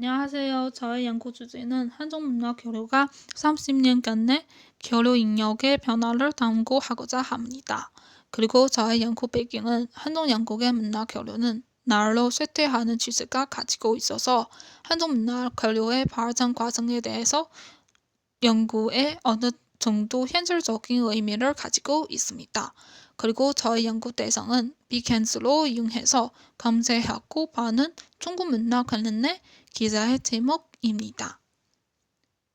안녕하세요. 저의 연구 주제는 한중문화 교류가 30년간 내 교류 인력의 변화를 담고 하고자 합니다. 그리고 저의 연구 배경은 한중 양국의 문화 교류는 날로 쇠퇴하는 추세가 가지고 있어서 한중 문화 교류의 발전 과정에 대해서 연구에 어느 정도 현실적인 의미를 가지고 있습니다. 그리고 저의 연구 대상은 비켄스로 이용해서 검색하고 봐는 중국 문화 관련된 기사의 제목입니다.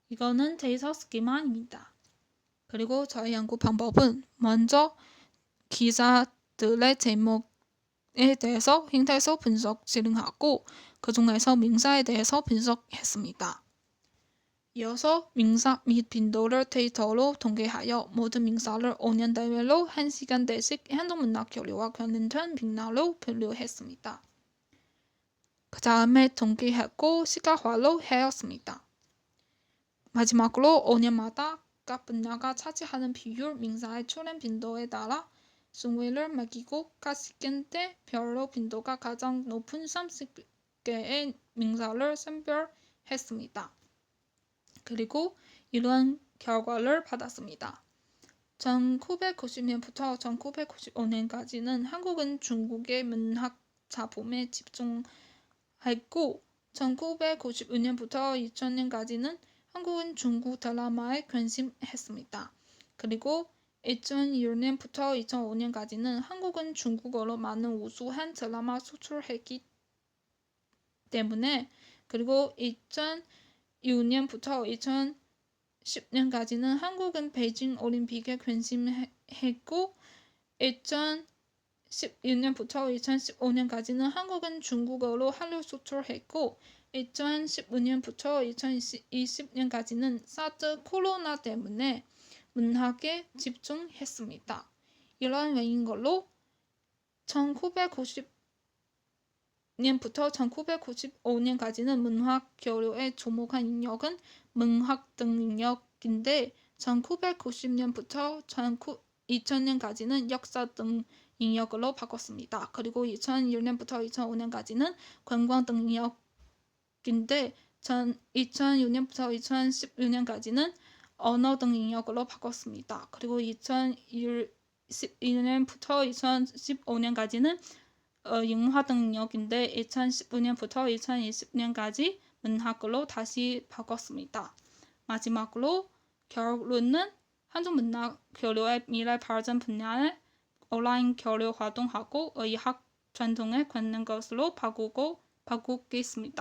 이거는 데이터 스키마입니다. 그리고 저의 연구 방법은 먼저 기사들의 제목에 대해서 형태소 분석 진행하고 그 중에서 명사에 대해서 분석했습니다. 이어서 명사 및 빈도를 데이터로 통계하여 모든 명사를 5년 단위로 1시간 대씩 한국문학 교류와 관련된 빈나로 분류했습니다. 그 다음에 통계하고 시각화로 하였습니다. 마지막으로 5년마다 각 분야가 차지하는 비율 명사의 출현 빈도에 따라 순위를 매기고 각 시간대 별로 빈도가 가장 높은 30개의 명사를 선별했습니다. 그리고 이러한 결과를 받았습니다. 1990년부터 1995년까지는 한국은 중국의 문학 작품에 집중했고 1995년부터 2000년까지는 한국은 중국 드라마에 관심했습니다. 그리고 2006년부터 2005년까지는 한국은 중국어로 많은 우수한 드라마 수출했기 때문에 그리고 2006년부터 2010년까지는 한국은 베이징 올림픽에 관심했고 2011년부터 2015년까지는 한국은 중국어로 한류 수출했고 2015년부터 2020년까지는 사드 코로나 때문에 문학에 집중했습니다. 이런 외인 걸로 1990 년부터 1995년까지는 문학 교류에 주목한 인력은 문학 등 인력인데 1990년부터 2000년까지는 역사 등 인력으로 바꿨습니다. 그리고 2001년부터 2005년까지는 관광 등 인력인데 2006년부터 2016년까지는 언어 등 인력으로 바꿨습니다. 그리고 2012년부터 2015년까지는 어, 인력인데 2015년부터 2020년까지 문학으로 다시 바꿨습니다. 마지막으로 결론은 한중 문학 교류의 미래 발전 분야에 온라인 교류 활동하고 의학 전통에 관련 것으로 바꾸고 바꾸겠습니다.